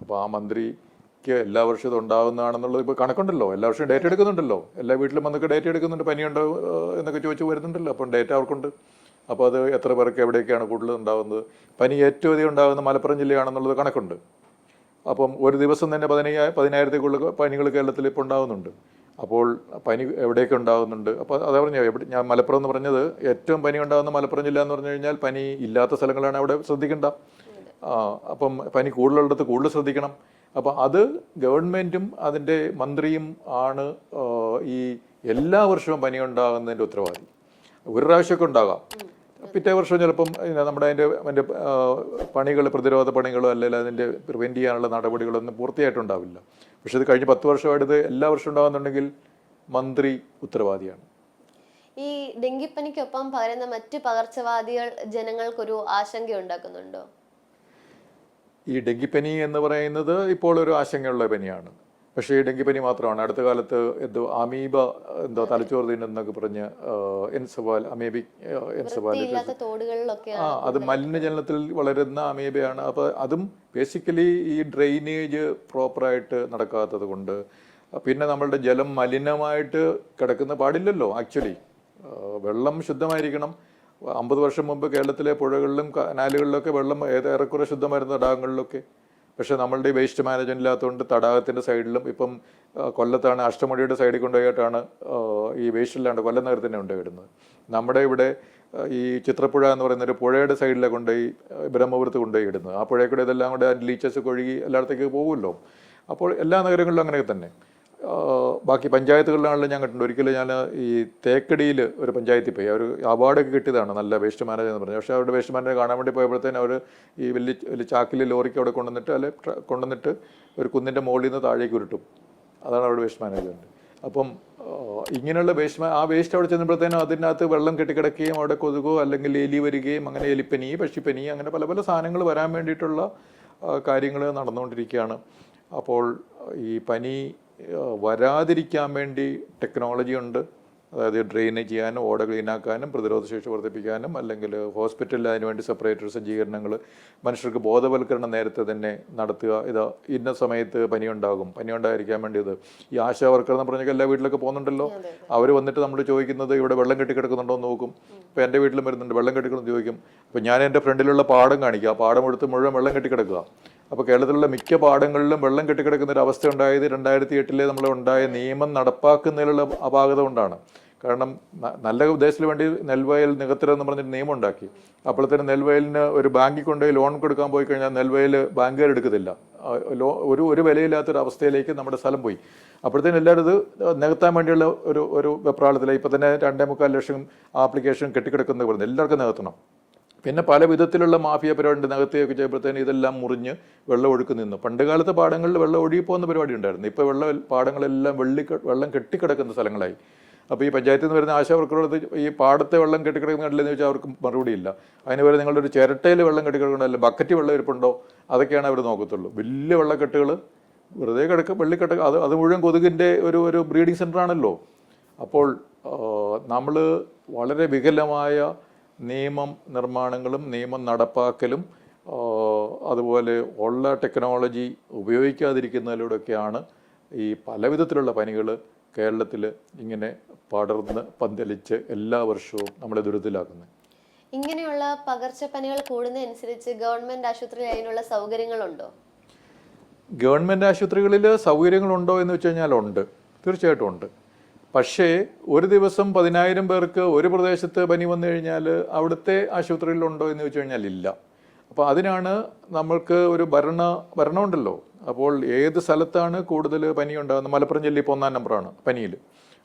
അപ്പോൾ ആ മന്ത്രിക്ക് എല്ലാ വർഷവും ഇത് ഉണ്ടാകുന്നതാണെന്നുള്ളത് ഇപ്പോൾ കണക്കുണ്ടല്ലോ. എല്ലാ വർഷവും ഡേറ്റ എടുക്കുന്നുണ്ടല്ലോ. എല്ലാ വീട്ടിലും വന്നൊക്കെ ഡേറ്റ എടുക്കുന്നുണ്ട്. പനി ഉണ്ടോ എന്നൊക്കെ ചോദിച്ച് വരുന്നുണ്ടല്ലോ. അപ്പം ഡേറ്റ അവർക്കുണ്ട്. അപ്പോൾ അത് എത്ര പേർക്ക് എവിടെയൊക്കെയാണ് കൂടുതൽ ഉണ്ടാകുന്നത് പനി ഏറ്റവും അധികം ഉണ്ടാകുന്ന മലപ്പുറം ജില്ലയാണെന്നുള്ളത് കണക്കുണ്ട്. അപ്പം ഒരു ദിവസം തന്നെ പതിനയ്യായിരം കൂടുതൽ പനികൾ കേരളത്തിൽ ഇപ്പോൾ ഉണ്ടാകുന്നുണ്ട് അപ്പോൾ പനി എവിടെയൊക്കെ ഉണ്ടാകുന്നുണ്ട് അപ്പോൾ അതാ പറഞ്ഞു എവിടെ ഞാൻ മലപ്പുറം എന്ന് പറഞ്ഞത് ഏറ്റവും പനി ഉണ്ടാകുന്ന മലപ്പുറം ജില്ല എന്ന് പറഞ്ഞു കഴിഞ്ഞാൽ പനി ഇല്ലാത്ത സ്ഥലങ്ങളാണ് അവിടെ ശ്രദ്ധിക്കേണ്ട. അപ്പം പനി കൂടുതലുള്ളിടത്ത് കൂടുതൽ ശ്രദ്ധിക്കണം. അപ്പോൾ അത് ഗവൺമെന്റും അതിന്റെ മന്ത്രിയും ആണ് ഈ എല്ലാ വർഷവും പനി ഉണ്ടാകുന്നതിന്റെ ഉത്തരവാദി. ഒരു പ്രാവശ്യമൊക്കെ ഉണ്ടാകാം. പിറ്റേ വർഷം ചിലപ്പം നമ്മുടെ അതിന്റെ അതിന്റെ പണികൾ പ്രതിരോധ പണികളോ അല്ലെങ്കിൽ അതിന്റെ പ്രിവെന്റ് ചെയ്യാനുള്ള നടപടികളൊന്നും പൂർത്തിയായിട്ടുണ്ടാവില്ല പക്ഷേ ഇത് കഴിഞ്ഞ് പത്ത് വർഷമായിട്ട് ഇത് എല്ലാ വർഷവും ഉണ്ടാകുന്നുണ്ടെങ്കിൽ മന്ത്രി ഉത്തരവാദിയാണ്. ഈ ഡെങ്കിപ്പനിക്കൊപ്പം പകരുന്ന മറ്റ് പകർച്ചവ്യാധികൾ ജനങ്ങൾക്കൊരു ആശങ്ക ഉണ്ടാക്കുന്നുണ്ടോ ഈ ഡെങ്കിപ്പനി എന്ന് പറയുന്നത് ഇപ്പോൾ ഒരു ആശങ്കയുള്ള പനിയാണ്. പക്ഷേ ഡെങ്കിപ്പനി മാത്രമാണ്. അടുത്ത കാലത്ത് എന്തോ അമീബ എന്തോ തലച്ചോറ് തിന്നെന്നൊക്കെ പറഞ്ഞ് എൻസവാൽ അമീബിക് എൻസവാൽ ആ അത് മലിനജലത്തിൽ വളരുന്ന അമീബയാണ്. അപ്പോൾ അതും ബേസിക്കലി ഈ ഡ്രെയിനേജ് പ്രോപ്പറായിട്ട് നടക്കാത്തത് കൊണ്ട് പിന്നെ നമ്മളുടെ ജലം മലിനമായിട്ട് കിടക്കുന്ന പാടില്ലല്ലോ ആക്ച്വലി വെള്ളം ശുദ്ധമായിരിക്കണം. അമ്പത് വർഷം മുമ്പ് കേരളത്തിലെ പുഴകളിലും കനാലുകളിലൊക്കെ വെള്ളം ഏറെക്കുറെ ശുദ്ധമായിരുന്ന തടാകങ്ങളിലൊക്കെ പക്ഷേ നമ്മളുടെ വേസ്റ്റ് മാനേജ്മെന്റ് ഇല്ലാത്തതുകൊണ്ട് തടാകത്തിന്റെ സൈഡിലും ഇപ്പം കൊല്ലത്താണ് അഷ്ടമുടിയുടെ സൈഡിൽ കൊണ്ടുപോയിട്ടാണ് ഈ വേസ്റ്റ് ഇല്ലാണ്ട് കൊല്ലം നഗരത്തിനെ കൊണ്ടുപോയിടുന്നത്. നമ്മുടെ ഇവിടെ ഈ ചിത്രപ്പുഴ എന്ന് പറയുന്ന ഒരു പുഴയുടെ സൈഡിലെ കൊണ്ടുപോയി ബ്രഹ്മപുരത്ത് കൊണ്ടുപോയി ഇടുന്നത് ആ പുഴയിൽ കൂടെ ഇതെല്ലാം കൂടെ ലീച്ചസ് കൊഴുകി എല്ലായിടത്തേക്ക് പോകുമല്ലോ. അപ്പോൾ എല്ലാ നഗരങ്ങളിലും അങ്ങനെയൊക്കെ തന്നെ. ബാക്കി പഞ്ചായത്തുകളിലാണെങ്കിലും ഞാൻ കണ്ടിട്ടുണ്ട്. ഒരിക്കലും ഞാൻ ഈ തേക്കടിയിൽ ഒരു പഞ്ചായത്തിൽ പോയി. അവർ അവാർഡൊക്കെ കിട്ടിയതാണ്. നല്ല വേസ്റ്റ് മാനേജർ എന്ന് പറഞ്ഞു. പക്ഷേ അവരുടെ വേസ്റ്റ് മാനേജർ കാണാൻ വേണ്ടി പോയപ്പോഴത്തേനും അവർ ഈ വലിയ വലിയ ചാക്കിൽ ലോറിക്ക് അവിടെ കൊണ്ടുവന്നിട്ട് അല്ലെ കൊണ്ടുവന്നിട്ട് ഒരു കുന്നിന്റെ മുകളിൽ നിന്ന് താഴേക്ക് ഉരുട്ടും. അതാണ് അവരുടെ വേസ്റ്റ് മാനേജ്മെന്റ് അപ്പം ഇങ്ങനെയുള്ള വേസ്റ്റ് ആ വേസ്റ്റ് അവിടെ ചെന്നപ്പോഴത്തേനും അതിനകത്ത് വെള്ളം കെട്ടിക്കിടക്കുകയും അവിടെ കൊതുകോ അല്ലെങ്കിൽ എലി വരികയും അങ്ങനെ എലിപ്പനി പക്ഷിപ്പനി അങ്ങനെ പല പല സാധനങ്ങൾ വരാൻ വേണ്ടിയിട്ടുള്ള കാര്യങ്ങൾ നടന്നുകൊണ്ടിരിക്കുകയാണ്. അപ്പോൾ ഈ പനി വരാതിരിക്കാൻ വേണ്ടി ടെക്നോളജി ഉണ്ട്. അതായത് ഡ്രെയിനേജ് ചെയ്യാനും ഓട ക്ലീനാക്കാനും പ്രതിരോധ ശേഷി വർദ്ധിപ്പിക്കാനും അല്ലെങ്കിൽ ഹോസ്പിറ്റലിൽ അതിനുവേണ്ടി സെപ്പറേറ്റർ സജ്ജീകരണങ്ങൾ മനുഷ്യർക്ക് ബോധവൽക്കരണം നേരത്തെ തന്നെ നടത്തുക. ഇത് ഇന്ന സമയത്ത് പനി ഉണ്ടാകും പനി ഉണ്ടായിരിക്കാൻ വേണ്ടി ഇത് ഈ ആശാ വർക്കർ എന്ന് പറഞ്ഞാൽ എല്ലാ വീട്ടിലൊക്കെ പോകുന്നുണ്ടല്ലോ. അവർ വന്നിട്ട് നമ്മൾ ചോദിക്കുന്നത് ഇവിടെ വെള്ളം കെട്ടിക്കിടക്കുന്നുണ്ടോ എന്ന് നോക്കും. ഇപ്പോൾ എന്റെ വീട്ടിലും വരുന്നുണ്ട്. വെള്ളം കെട്ടിക്കണമെന്ന് ചോദിക്കും. അപ്പോൾ ഞാൻ എന്റെ ഫ്രണ്ടിലുള്ള പാടം കാണിക്കുക ആ പാടം എടുത്ത് മുഴുവൻ വെള്ളം കെട്ടിക്കിടക്കുക അപ്പോൾ കേരളത്തിലുള്ള മിക്ക പാടങ്ങളിലും വെള്ളം കെട്ടിക്കിടക്കുന്ന ഒരു അവസ്ഥ ഉണ്ടായത് രണ്ടായിരത്തി എട്ടിലെ നമ്മൾ ഉണ്ടായ നിയമം നടപ്പാക്കുന്നതിലുള്ള അപാകത കൊണ്ടാണ്. കാരണം നല്ല ഉദ്ദേശത്തിന് വേണ്ടി നെൽവയൽ നികത്തരം എന്ന് പറഞ്ഞിട്ട് നിയമം ഉണ്ടാക്കി. അപ്പോഴത്തേന് നെൽവയലിന് ഒരു ബാങ്കിൽ കൊണ്ടുപോയി ലോൺ കൊടുക്കാൻ പോയി കഴിഞ്ഞാൽ നെൽവയൽ ബാങ്കുകാർ എടുക്കത്തില്ല. ലോ ഒരു ഒരു വിലയില്ലാത്തൊരു അവസ്ഥയിലേക്ക് നമ്മുടെ സ്ഥലം പോയി. അപ്പോഴത്തേനും എല്ലാവരും ഇത് നികത്താൻ വേണ്ടിയുള്ള ഒരു ഒരു വെപ്രാളത്തിലായി. ഇപ്പം തന്നെ രണ്ടേ മുക്കാൽ ലക്ഷം ആപ്ലിക്കേഷൻ കെട്ടിക്കിടക്കുന്നത് പറഞ്ഞു എല്ലാവർക്കും നികത്തണം. പിന്നെ പല വിധത്തിലുള്ള മാഫിയ പരിപാടി നഗത്തെയൊക്കെ ചെയ്യുമ്പോഴത്തേന് ഇതെല്ലാം മുറിഞ്ഞ് വെള്ളം ഒഴുക്ക് നിന്നു. പണ്ട് കാലത്ത് പാടങ്ങളിൽ വെള്ളം ഒഴുകി പോകുന്ന പരിപാടി ഉണ്ടായിരുന്നു. ഇപ്പോൾ വെള്ളം പാടങ്ങളെല്ലാം വെള്ളി വെള്ളം കെട്ടിക്കിടക്കുന്ന സ്ഥലങ്ങളായി. അപ്പോൾ ഈ പഞ്ചായത്തിൽ നിന്ന് വരുന്ന ആശാവർക്കറോട് ഈ പാടത്തെ വെള്ളം കെട്ടിക്കിടക്കുന്ന കണ്ടില്ലെന്ന് ചോദിച്ചാൽ അവർക്ക് മറുപടിയില്ല അതിന് വരെ നിങ്ങളുടെ ഒരു ചിരട്ടയിൽ വെള്ളം കെട്ടിക്കിടക്കണമല്ല ബക്കറ്റ് വെള്ളം ഇരിപ്പുണ്ടോ? അതൊക്കെയാണ് അവർ നോക്കത്തുള്ളൂ. വലിയ വെള്ളക്കെട്ടുകൾ വെറുതെ കിടക്ക വെള്ളിക്കെട്ട അത് അത് മുഴുവൻ കൊതുകിന്റെ ഒരു ഒരു ബ്രീഡിംഗ് സെന്ററാണല്ലോ അപ്പോൾ നമ്മൾ വളരെ വികലമായ നിയമം നിർമ്മാണങ്ങളും നിയമം നടപ്പാക്കലും അതുപോലെ ഉള്ള ടെക്നോളജി ഉപയോഗിക്കാതിരിക്കുന്നതിലൂടെയൊക്കെയാണ് ഈ പലവിധത്തിലുള്ള പനികൾ കേരളത്തിൽ ഇങ്ങനെ പടർന്ന് പന്തലിച്ച് എല്ലാ വർഷവും നമ്മളെ ദുരിതത്തിലാക്കുന്നത്. ഇങ്ങനെയുള്ള പകർച്ചപ്പനികൾ കൂടുന്നതനുസരിച്ച് ഗവൺമെന്റ് ആശുപത്രിയിൽ അതിനുള്ള സൗകര്യങ്ങളുണ്ടോ? ഗവൺമെന്റ് ആശുപത്രികളിൽ സൗകര്യങ്ങളുണ്ടോ എന്ന് വെച്ച് കഴിഞ്ഞാൽ ഉണ്ട്. തീർച്ചയായിട്ടും ഉണ്ട്. പക്ഷേ ഒരു ദിവസം പതിനായിരം പേർക്ക് ഒരു പ്രദേശത്ത് പനി വന്നു കഴിഞ്ഞാൽ അവിടുത്തെ ആശുപത്രിയിലുണ്ടോ എന്ന് ചോദിച്ചു കഴിഞ്ഞാൽ ഇല്ല. അപ്പോൾ അതിനാണ് നമ്മൾക്ക് ഒരു ഭരണ ഭരണമുണ്ടല്ലോ അപ്പോൾ ഏത് സ്ഥലത്താണ് കൂടുതൽ പനി ഉണ്ടാകുന്നത്? മലപ്പുറം ജില്ല ഇപ്പോൾ ഒന്നാം നമ്പറാണ് പനിയിൽ.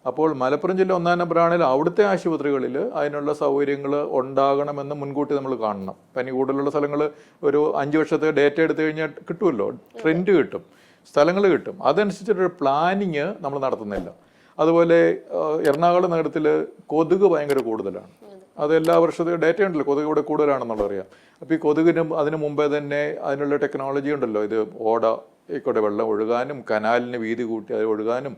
അപ്പോൾ മലപ്പുറം ജില്ല ഒന്നാം നമ്പറാണെങ്കിൽ അവിടുത്തെ ആശുപത്രികളിൽ അതിനുള്ള സൗകര്യങ്ങൾ ഉണ്ടാകണമെന്ന് മുൻകൂട്ടി നമ്മൾ കാണണം. പനി കൂടുതലുള്ള സ്ഥലങ്ങൾ ഒരു അഞ്ച് വർഷത്തെ ഡേറ്റ എടുത്തു കഴിഞ്ഞാൽ കിട്ടുമല്ലോ. ട്രെൻഡ് കിട്ടും. സ്ഥലങ്ങൾ കിട്ടും. അതനുസരിച്ചിട്ടൊരു പ്ലാനിങ് നമ്മൾ നടത്തുന്നില്ല. അതുപോലെ എറണാകുളം നഗരത്തിൽ കൊതുക് ഭയങ്കര കൂടുതലാണ്. അത് എല്ലാ വർഷത്തെ ഡേറ്റ ഉണ്ടല്ലോ കൊതുക് ഇവിടെ കൂടുതലാണെന്നുള്ളത് അറിയാം. അപ്പോൾ ഈ കൊതുകിനും അതിന് മുമ്പേ തന്നെ അതിനുള്ള ടെക്നോളജി ഉണ്ടല്ലോ ഇത് ഓട ഇക്കോട്ടെ വെള്ളം ഒഴുകാനും കനാലിന് വീതി കൂട്ടി അത് ഒഴുകാനും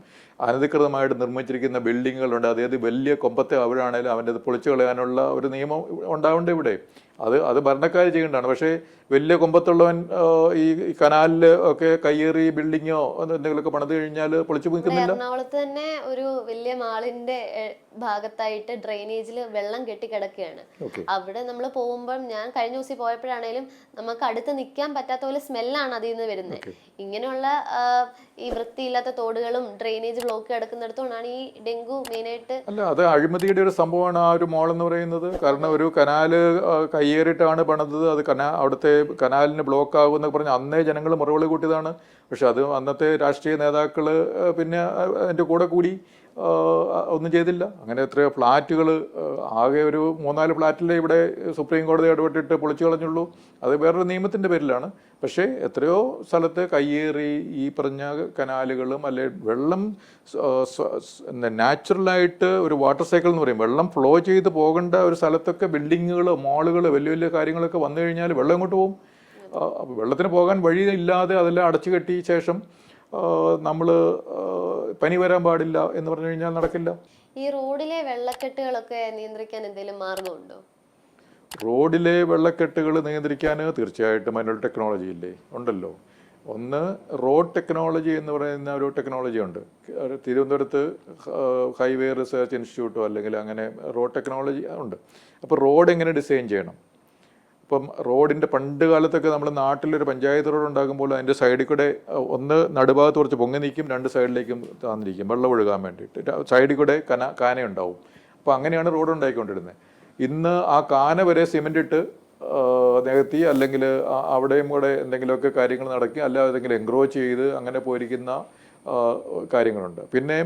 അനധികൃതമായിട്ട് നിർമ്മിച്ചിരിക്കുന്ന ബിൽഡിങ്ങുകളുണ്ട്. അതായത് വലിയ കൊമ്പത്തെ അവരാണേലും അവന്റെ അത് പൊളിച്ചു കളയാനുള്ള ഒരു നിയമം ഉണ്ടാവേണ്ട ഇവിടെ? അത് അത് ഭരണക്കാർ ചെയ്യേണ്ടതാണ്. പക്ഷേ വലിയ കൊമ്പത്തുള്ളവൻ ഈ കനാലിൽ കനാലിൽ ഒക്കെ കയ്യേറി ബിൽഡിങ്ങോ എന്തെങ്കിലുമൊക്കെ പണിത് കഴിഞ്ഞാൽ പൊളിച്ചു പോയിക്കുന്നില്ല നിൽക്കുന്നില്ല എറണാകുളത്ത് തന്നെ ഒരു വലിയ മാളിന്റെ ഭാഗത്തായിട്ട് ഡ്രെയിനേജിൽ വെള്ളം കെട്ടി കിടക്കുകയാണ്. അവിടെ നമ്മൾ പോകുമ്പോൾ ഞാൻ കഴിഞ്ഞ ദിവസം പോയപ്പോഴാണേലും നമുക്ക് അടുത്ത് നിൽക്കാൻ പറ്റാത്ത പോലെ സ്മെല്ലാണ് അതിൽ നിന്ന് വരുന്നത്. ഇങ്ങനെയുള്ള ഈ വൃത്തിയില്ലാത്ത തോടുകളും ഡ്രെയിനേജ് ബ്ലോക്ക് കിടക്കുന്നിടത്തോടാണ് ഈ ഡെങ്കു മെയിനായിട്ട് അല്ല അത് അഴിമതിയുടെ ഒരു സംഭവമാണ് ആ ഒരു മോൾ എന്ന് പറയുന്നത്. കാരണം ഒരു കനാല് കയ്യേറിയിട്ടാണ് പണിതത്. അത് കനാ അവിടുത്തെ കനാലിന് ബ്ലോക്ക് ആകുമെന്നൊക്കെ പറഞ്ഞ് അന്നേ ജനങ്ങൾ മുറവിളി കൂട്ടിയതാണ്. പക്ഷെ അത് അന്നത്തെ രാഷ്ട്രീയ നേതാക്കൾ പിന്നെ അതിന്റെ കൂടെ കൂടി ഒന്നും ചെയ്തില്ല. അങ്ങനെ എത്രയോ ഫ്ലാറ്റുകൾ ആകെ ഒരു മൂന്നാൽ ഫ്ലാറ്റിലെ ഇവിടെ സുപ്രീം കോടതി ഇടപെട്ടിട്ട് പൊളിച്ചു കളഞ്ഞുള്ളൂ. അത് വേറൊരു നിയമത്തിന്റെ പേരിലാണ്. പക്ഷേ എത്രയോ സ്ഥലത്ത് കയ്യേറി ഈ പറഞ്ഞ കനാലുകളും അല്ലെ വെള്ളം നാച്ചുറലായിട്ട് ഒരു വാട്ടർ സൈക്കിൾ എന്ന് പറയും. വെള്ളം ഫ്ലോ ചെയ്ത് പോകേണ്ട ഒരു സ്ഥലത്തൊക്കെ ബിൽഡിങ്ങുകൾ മാളുകൾ വലിയ വലിയ കാര്യങ്ങളൊക്കെ വന്നു കഴിഞ്ഞാൽ വെള്ളം എങ്ങോട്ട് പോകും? വെള്ളത്തിന് പോകാൻ വഴിയില്ലാതെ അതെല്ലാം അടച്ചു കെട്ടിയ ശേഷം നമ്മൾ പനി വരാൻ പാടില്ല എന്ന് പറഞ്ഞു കഴിഞ്ഞാൽ നടക്കില്ല. ഈ റോഡിലെ വെള്ളക്കെട്ടുകളൊക്കെ നിയന്ത്രിക്കാൻ എന്തെങ്കിലും മാർഗമുണ്ടോ? റോഡിലെ വെള്ളക്കെട്ടുകൾ നിയന്ത്രിക്കാൻ തീർച്ചയായിട്ടും അതിനൊരു ടെക്നോളജി ഇല്ലേ? ഉണ്ടല്ലോ. ഒന്ന് റോഡ് ടെക്നോളജി എന്ന് പറയുന്ന ഒരു ടെക്നോളജി ഉണ്ട്. തിരുവനന്തപുരത്ത് ഹൈവേ റിസർച്ച് ഇൻസ്റ്റിറ്റ്യൂട്ടോ അല്ലെങ്കിൽ അങ്ങനെ റോഡ് ടെക്നോളജി ഉണ്ട്. അപ്പോൾ റോഡ് എങ്ങനെ ഡിസൈൻ ചെയ്യണം? ഇപ്പം റോഡിന്റെ പണ്ട് കാലത്തൊക്കെ നമ്മൾ നാട്ടിലൊരു പഞ്ചായത്ത് റോഡ് ഉണ്ടാകുമ്പോൾ അതിന്റെ സൈഡിൽ കൂടെ ഒന്ന് നടുഭാഗത്ത് കുറച്ച് പൊങ്ങി നിൽക്കും രണ്ട് സൈഡിലേക്കും താന്നിരിക്കും വെള്ളം ഒഴുകാൻ വേണ്ടിയിട്ട്. സൈഡിൽ കൂടെ കന കാന ഉണ്ടാവും അപ്പോൾ അങ്ങനെയാണ് റോഡ് ഉണ്ടാക്കിക്കൊണ്ടിരുന്നത് ഇന്ന് ആ കാന വരെ സിമെന്റ് ഇട്ട് നികത്തി അല്ലെങ്കിൽ അവിടെയും കൂടെ എന്തെങ്കിലുമൊക്കെ കാര്യങ്ങൾ നടക്കി അല്ല ഏതെങ്കിലും എൻക്രോച്ച് ചെയ്ത് അങ്ങനെ പോയിരിക്കുന്ന കാര്യങ്ങളുണ്ട്. പിന്നെ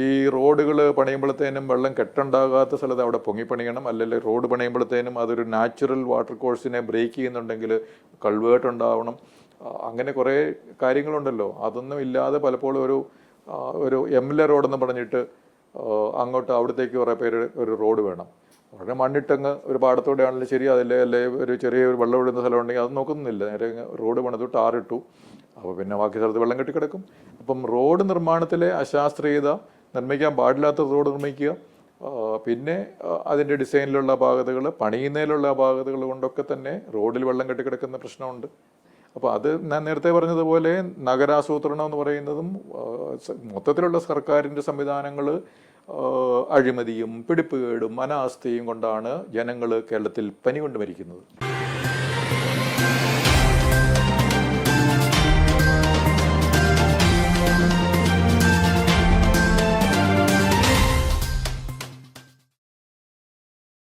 ഈ റോഡുകൾ പണിയുമ്പോഴത്തേനും വെള്ളം കെട്ടുണ്ടാകാത്ത സ്ഥലത്ത് അവിടെ പൊങ്ങിപ്പണിയണം. അല്ലെങ്കിൽ റോഡ് പണിയുമ്പോഴത്തേനും അതൊരു നാച്ചുറൽ വാട്ടർ കോഴ്സിനെ ബ്രേക്ക് ചെയ്യുന്നുണ്ടെങ്കിൽ കൾവേർട്ട് ഉണ്ടാവണം. അങ്ങനെ കുറേ കാര്യങ്ങളുണ്ടല്ലോ. അതൊന്നും ഇല്ലാതെ പലപ്പോഴും ഒരു ഒരു എംല റോഡെന്ന് പറഞ്ഞിട്ട് അങ്ങോട്ട് അവിടത്തേക്ക് കുറേ പേര് ഒരു റോഡ് വേണം. വളരെ മണ്ണിട്ടങ്ങ് ഒരു പാടത്തോടെ ആണെങ്കിലും ശരി അതല്ലേ അല്ലേ ഒരു ചെറിയ ഒരു വെള്ളം ഒഴുകുന്ന സ്ഥലം ഉണ്ടെങ്കിൽ അത് നോക്കുന്നില്ല. നേരെ റോഡ് പണിതു ടാറിട്ടു. അപ്പോൾ പിന്നെ ബാക്കി സ്ഥലത്ത് വെള്ളം കെട്ടിക്കിടക്കും. അപ്പം റോഡ് നിർമ്മാണത്തിലെ അശാസ്ത്രീയത നിർമ്മിക്കാൻ പാടില്ലാത്ത റോഡ് നിർമ്മിക്കുക. പിന്നെ അതിന്റെ ഡിസൈനിലുള്ള അപാകതകൾ പണിയുന്നതിലുള്ള അപാകതകൾ കൊണ്ടൊക്കെ തന്നെ റോഡിൽ വെള്ളം കെട്ടിക്കിടക്കുന്ന പ്രശ്നമുണ്ട്. അപ്പോൾ അത് ഞാൻ നേരത്തെ പറഞ്ഞതുപോലെ നഗരാസൂത്രണം എന്ന് പറയുന്നതും മൊത്തത്തിലുള്ള സർക്കാരിന്റെ സംവിധാനങ്ങൾ അഴിമതിയും പിടിപ്പുകേടും അനാസ്ഥയും കൊണ്ടാണ് ജനങ്ങൾ കേരളത്തിൽ പനി കൊണ്ട് മരിക്കുന്നത്.